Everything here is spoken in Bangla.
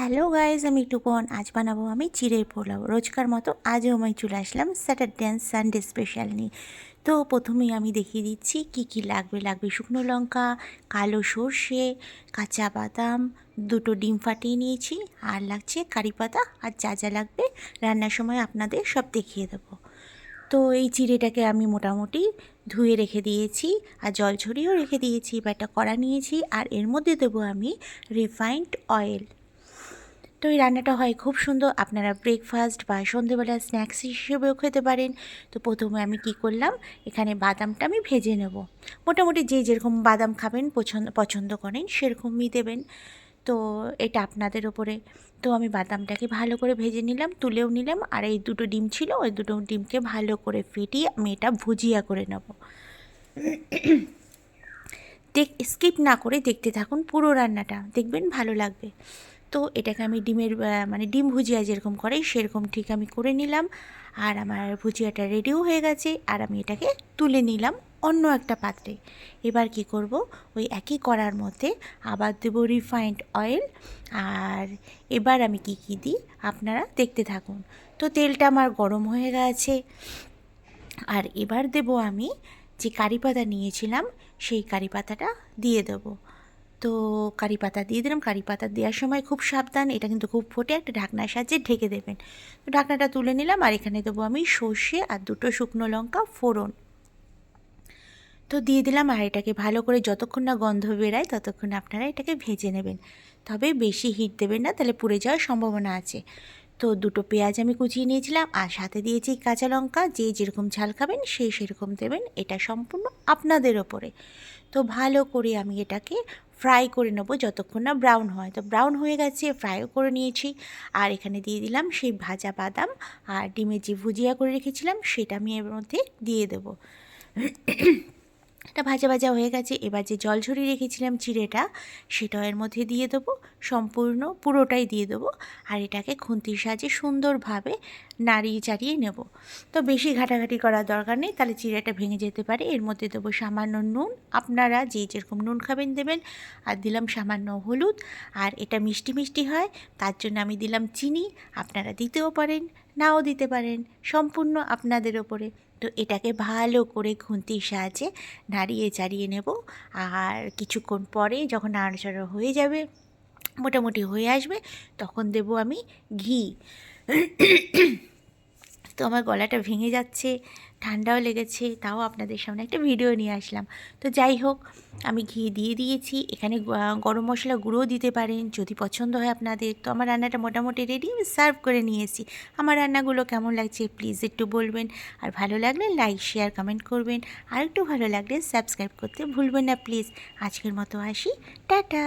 হ্যালো গাইজ আমি টুপন। আজ বানাবো আমি চিড়ের পোলাও। রোজকার মতো আজও আমি চলে আসলাম স্যাটারডে অ্যান্ড সানডে স্পেশাল নিয়ে। তো প্রথমেই আমি দেখিয়ে দিচ্ছি কি কি লাগবে। লাগবে শুকনো লঙ্কা, কালো সর্ষে, কাঁচা বাদাম, দুটো ডিম ফাটিয়ে নিয়েছি, আর লাগছে কারি পাতা, আর যা যা লাগবে রান্নার সময় আপনাদের সব দেখিয়ে দেবো। তো এই চিড়েটাকে আমি মোটামুটি ধুয়ে রেখে দিয়েছি, আর জল ছড়িয়েও রেখে দিয়েছি, বা একটা কড়া নিয়েছি, আর এর মধ্যে দেবো আমি রিফাইন্ড অয়েল তো এই রান্নাটা হয় খুব সুন্দর। আপনারা ব্রেকফাস্ট বা সন্ধেবেলা স্ন্যাক্স হিসেবেও খেতে পারেন। তো প্রথমে আমি কি করলাম? এখানে বাদামটা আমি ভেজে নেব। মোটামুটি যে যেরকম বাদাম খাবেন পছন্দ পছন্দ করেন, সেরকমই দেবেন। তো এটা আপনাদের ওপরে। তো আমি বাদামটাকে ভালো করে ভেজে নিলাম, তুলেও নিলাম। আর এই দুটো ডিম ছিল, ওই দুটো ডিমকে ভালো করে ফেটিয়ে আমি এটা ভুজিয়া করে নেব। দেখ স্কিপ না করে দেখতে থাকুন পুরো রান্নাটা। দেখবেন ভালো লাগবে। তো এটাকে আমি ডিমের মানে ডিম ভুজিয়া যেরকম করে সেরকম ঠিক আমি করে নিলাম। আর আমার ভুজিয়াটা রেডিও হয়ে গেছে। আর আমি এটাকে তুলে নিলাম অন্য একটা পাত্রে। এবার কি করব? ওই একই করার মধ্যে আবার দেবো রিফাইন্ড অয়েল আর এবার আমি কি কি দিই? আপনারা দেখতে থাকুন। তো তেলটা আমার গরম হয়ে গেছে। আর এবার দেব আমি যে কারি পাতা নিয়েছিলাম, সেই কারি পাতাটা দিয়ে দেবো। তো কারি পাতা দিয়ে দিলাম। কারি পাতা দেওয়ার সময় খুব সাবধান, এটা কিন্তু খুব ফোটে, একটা ঢাকনার সাহায্যে ঢেকে দেবেন। তো ঢাকনাটা তুলে নিলাম আর এখানে দেবো আমি সর্ষে আর দুটো শুকনো লঙ্কা ফোড়ন। তো দিয়ে দিলাম আর এটাকে ভালো করে যতক্ষণ না গন্ধ বেরায় ততক্ষণ আপনারা এটাকে ভেজে নেবেন। তবে বেশি হিট দেবেন না, তাহলে পুড়ে যাওয়ার সম্ভাবনা আছে। তো দুটো পেঁয়াজ আমি কুচিয়ে নিয়েছিলাম আর সাথে দিয়েছি কাঁচা লঙ্কা, যে যেরকম ঝাল খাবেন সেই সেরকম দেবেন, এটা সম্পূর্ণ আপনাদের ওপরে। তো ভালো করে আমি এটাকে ফ্রাই করে নেব যতক্ষণ না ব্রাউন হয়। তো ব্রাউন হয়ে গেছে ফ্রাইও করে নিয়েছি। আর এখানে দিয়ে দিলাম সেই ভাজা বাদাম আর ডিমের যে ভুজিয়া করে রেখেছিলাম, সেটা আমি এর মধ্যে দিয়ে দেবো। এটা ভাজা ভাজা হয়ে গেছে। এবার যে জল ঝরিয়ে রেখেছিলাম চিড়েটা সেটা এর মধ্যে দিয়ে দেবো। সম্পূর্ণ পুরোটাই দিয়ে দেবো। আর এটাকে খুন্তির সাহায্যে সুন্দরভাবে নাড়িয়ে চাড়িয়ে নেব। তো বেশি ঘাটাঘাটি করার দরকার নেই, তাহলে চিড়েটা ভেঙে যেতে পারে। এর মধ্যে দেবো সামান্য নুন। আপনারা যে যেরকম নুন খাবেন দেবেন। আর দিলাম সামান্য হলুদ। আর এটা মিষ্টি মিষ্টি হয়, তার জন্য আমি দিলাম চিনি। আপনারা দিতেও পারেন, নাও দিতে পারেন। সম্পূর্ণ আপনাদের ওপরে। তো এটাকে ভালো করে খুন্তির সাহায্যে নাড়িয়ে চাড়িয়ে নেব। আর কিছুক্ষণ পরে যখন নাড়াচাড়া হয়ে যাবে, মোটামুটি হয়ে আসবে, তখন দেব আমি ঘি। তো আমার গলাটা ভেঙে যাচ্ছে, ঠান্ডাও লেগেছে, তাও আপনাদের সামনে একটা ভিডিও নিয়ে আসলাম। তো যাই হোক, আমি ঘি দিয়ে দিয়েছি, এখানে গরম মশলা গুঁড়োও দিতে পারেন, যদি পছন্দ হয় আপনাদের। তো আমার রান্নাটা মোটামুটি রেডি আমি সার্ভ করে নিয়েছি। আমার রান্নাগুলো কেমন লাগছে প্লিজ একটু বলবেন, আর ভালো লাগলে লাইক শেয়ার কমেন্ট করবেন, আর একটু ভালো লাগলে সাবস্ক্রাইব করতে ভুলবেন না প্লিজ আজকের মতো আসি, টাটা!